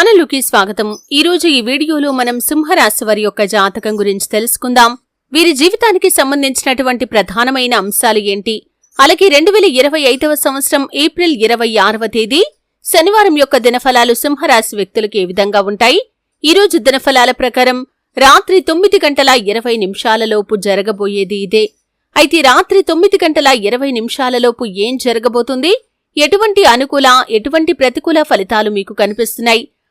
ఛానల్లోకి స్వాగతం. ఈరోజు ఈ వీడియోలో మనం సింహరాశి వారి యొక్క జాతకం గురించి తెలుసుకుందాం. వీరి జీవితానికి సంబంధించినటువంటి ప్రధానమైన అంశాలు ఏంటి? అలాగే రెండు వేల ఇరవై ఐదవ సంవత్సరం ఏప్రిల్ ఇరవై ఆరవ తేదీ శనివారం యొక్క దినఫలాలు సింహరాశి వ్యక్తులకు ఏ విధంగా ఉంటాయి? ఈ రోజు దినఫలాల ప్రకారం రాత్రి తొమ్మిది గంటల ఇరవై నిమిషాలలోపు జరగబోయేది ఇదే. అయితే రాత్రి తొమ్మిది గంటల ఇరవై నిమిషాలలోపు ఏం జరగబోతుంది? ఎటువంటి అనుకూల ఎటువంటి ప్రతికూల ఫలితాలు మీకు కనిపిస్తున్నాయి?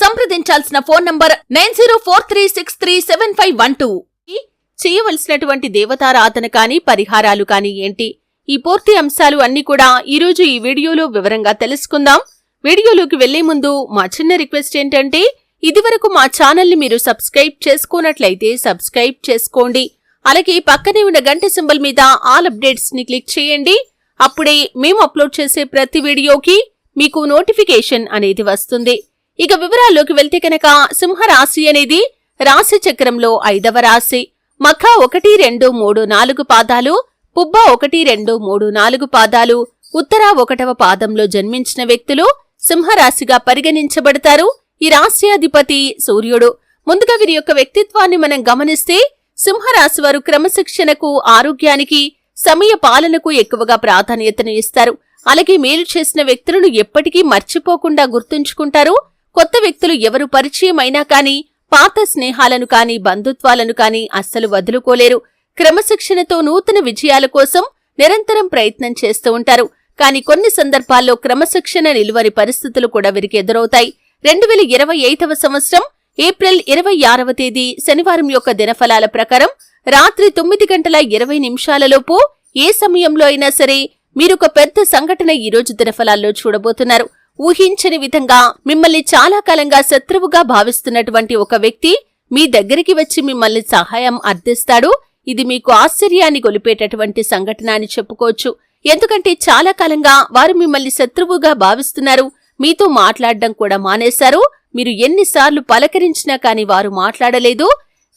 సంప్రదించాల్సిన phone number nine zero four three six three seven five one two. చేయవలసినటువంటి దేవతారాధన కాని పరిహారాలు కాని ఏంటి? ఈ పూర్తి అంశాలు అన్ని కూడా ఈరోజు ఈ వీడియోలో వివరంగా తెలుసుకుందాం. వీడియోలోకి వెళ్ళే ముందు మా చిన్న రిక్వెస్ట్ ఏంటంటే ఇదివరకు మా ఛానల్ని మీరు సబ్స్క్రైబ్ చేసుకున్నట్లయితే సబ్స్క్రైబ్ చేసుకోండి. అలాగే పక్కనే ఉన్న గంట సింబల్ మీద ఆల్ అప్డేట్స్ని క్లిక్ చేయండి. అప్పుడే మేము అప్లోడ్ చేసే ప్రతి వీడియోకి మీకు నోటిఫికేషన్ అనేది వస్తుంది. ఇక వివరాల్లోకి వెళ్తే కనుక సింహరాశి అనేది రాశి చక్రంలో ఐదవ రాశి. మఖ ఒకటి రెండు మూడు నాలుగు పాదాలు పుబ్బ ఒకటి రెండు మూడు నాలుగు పాదాలు ఉత్తర ఒకటవ పాదంలో జన్మించిన వ్యక్తులు సింహరాశిగా పరిగణించబడతారు. ఈ రాశ్యాధిపతి సూర్యుడు. ముందుగా వీరి యొక్క వ్యక్తిత్వాన్ని మనం గమనిస్తే సింహరాశి వారు క్రమశిక్షణకు ఆరోగ్యానికి సమయ పాలనకు ఎక్కువగా ప్రాధాన్యతను ఇస్తారు. అలాగే మేలు చేసిన వ్యక్తులను ఎప్పటికీ మర్చిపోకుండా గుర్తుంచుకుంటారు. కొత్త వ్యక్తులు ఎవరు పరిచయం అయినా పాత స్నేహాలను కాని బంధుత్వాలను కాని అస్సలు వదులుకోలేరు. క్రమశిక్షణతో నూతన విజయాల కోసం నిరంతరం ప్రయత్నం చేస్తూ ఉంటారు. కాని కొన్ని సందర్భాల్లో క్రమశిక్షణ నిలువని పరిస్థితులు కూడా వీరికి ఎదురవుతాయి. రెండు వేల ఇరవై ఐదవ సంవత్సరం ఏప్రిల్ ఇరవై ఆరవ తేదీ శనివారం యొక్క దినఫలాల ప్రకారం రాత్రి తొమ్మిది గంటల ఇరవై నిమిషాలలోపు ఏ సమయంలో అయినా సరే మీరొక పెద్ద సంఘటన ఈ రోజు దినఫలాల్లో చూడబోతున్నారు. ఊహించని విధంగా మిమ్మల్ని చాలా కాలంగా శత్రువుగా భావిస్తున్నటువంటి ఒక వ్యక్తి మీ దగ్గరికి వచ్చి మిమ్మల్ని సహాయం అర్థిస్తాడు. ఇది మీకు ఆశ్చర్యాన్ని గొలిపేటటువంటి సంఘటన అని చెప్పుకోవచ్చు. ఎందుకంటే చాలా కాలంగా వారు మిమ్మల్ని శత్రువుగా భావిస్తున్నారు. మీతో మాట్లాడడం కూడా మానేశారు. మీరు ఎన్నిసార్లు పలకరించినా కాని వారు మాట్లాడలేదు.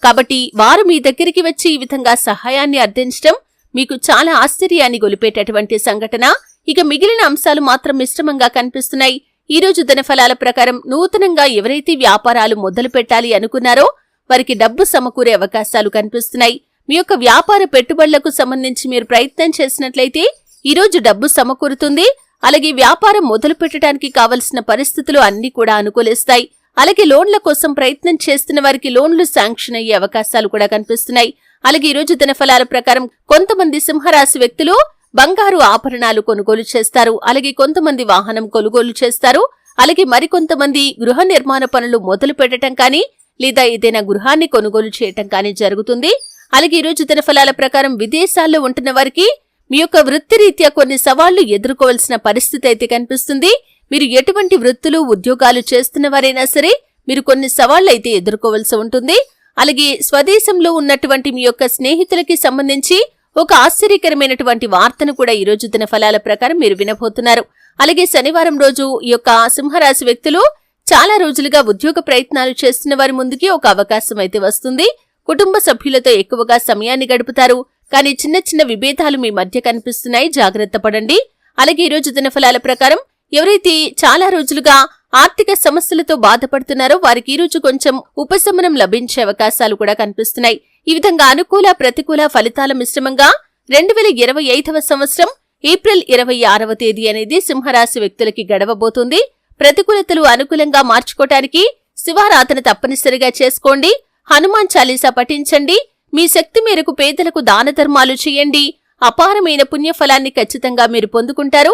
కాబట్టి వారు మీ దగ్గరికి వచ్చి ఈ విధంగా సహాయాన్ని అర్థించడం మీకు చాలా ఆశ్చర్యాన్ని గొలిపేటటువంటి సంఘటన. ఇక మిగిలిన అంశాలు మాత్రం మిశ్రమంగా కనిపిస్తున్నాయి. ఈ రోజు దినఫలాల ప్రకారం నూతనంగా ఎవరైతే వ్యాపారాలు మొదలు పెట్టాలి అనుకున్నారో వారికి డబ్బు సమకూరే అవకాశాలు కనిపిస్తున్నాయి. మీ యొక్క వ్యాపార పెట్టుబడులకు సంబంధించి మీరు ప్రయత్నం చేసినట్లయితే ఈ రోజు డబ్బు సమకూరుతుంది. అలాగే వ్యాపారం మొదలు పెట్టడానికి కావలసిన పరిస్థితులు అన్ని కూడా అనుకూలిస్తాయి. అలాగే లోన్ల కోసం ప్రయత్నం చేస్తున్న వారికి లోన్లు శాంక్షన్ అయ్యే అవకాశాలు కూడా కనిపిస్తున్నాయి. అలాగే ఈ రోజు దినఫలాల ప్రకారం కొంతమంది సింహరాశి వ్యక్తులు బంగారు ఆభరణాలు కొనుగోలు చేస్తారు. అలాగే కొంతమంది వాహనం కొనుగోలు చేస్తారు. అలాగే మరికొంతమంది గృహ నిర్మాణ పనులు మొదలు పెట్టడం కానీ లేదా ఏదైనా గృహాన్ని కొనుగోలు చేయటం కానీ జరుగుతుంది. అలాగే ఈరోజు దినఫలాల ప్రకారం విదేశాల్లో ఉంటున్న వారికి మీ యొక్క వృత్తిరీత్యా కొన్ని సవాళ్ళు ఎదుర్కోవాల్సిన పరిస్థితి అయితే కనిపిస్తుంది. మీరు ఎటువంటి వృత్తులు ఉద్యోగాలు చేస్తున్న వారైనా సరే మీరు కొన్ని సవాళ్ళు అయితే ఎదుర్కోవాల్సి ఉంటుంది. అలాగే స్వదేశంలో ఉన్నటువంటి మీ యొక్క స్నేహితులకి సంబంధించి ఒక ఆశ్చర్యకరమైనటువంటి వార్తను కూడా ఈ రోజు దిన ఫలాల ప్రకారం మీరు వినబోతున్నారు. అలాగే శనివారం రోజు ఈ యొక్క సింహరాశి వ్యక్తులు చాలా రోజులుగా ఉద్యోగ ప్రయత్నాలు చేస్తున్న వారి ముందుకి ఒక అవకాశం అయితే వస్తుంది. కుటుంబ సభ్యులతో ఎక్కువగా సమయాన్ని గడుపుతారు. కానీ చిన్న చిన్న విభేదాలు మీ మధ్య కనిపిస్తున్నాయి. జాగ్రత్త పడండి. అలాగే ఈ రోజు దినఫలాల ప్రకారం ఎవరైతే చాలా రోజులుగా ఆర్థిక సమస్యలతో బాధపడుతున్నారో వారికి ఈరోజు కొంచెం ఉపశమనం లభించే అవకాశాలు కూడా కనిపిస్తున్నాయి. ఈ విధంగా అనుకూల ప్రతికూల ఫలితాల మిశ్రమంగా రెండు వేల ఇరవై ఐదవ సంవత్సరం ఏప్రిల్ ఇరవై ఆరవ తేదీ అనేది సింహరాశి వ్యక్తులకి గడవబోతుంది. ప్రతికూలతలు అనుకూలంగా మార్చుకోవటానికి శివారాధన తప్పనిసరిగా చేసుకోండి. హనుమాన్ చాలీసా పఠించండి. మీ శక్తి మేరకు పేదలకు దాన ధర్మాలు చేయండి. అపారమైన పుణ్యఫలాన్ని ఖచ్చితంగా మీరు పొందుకుంటారు.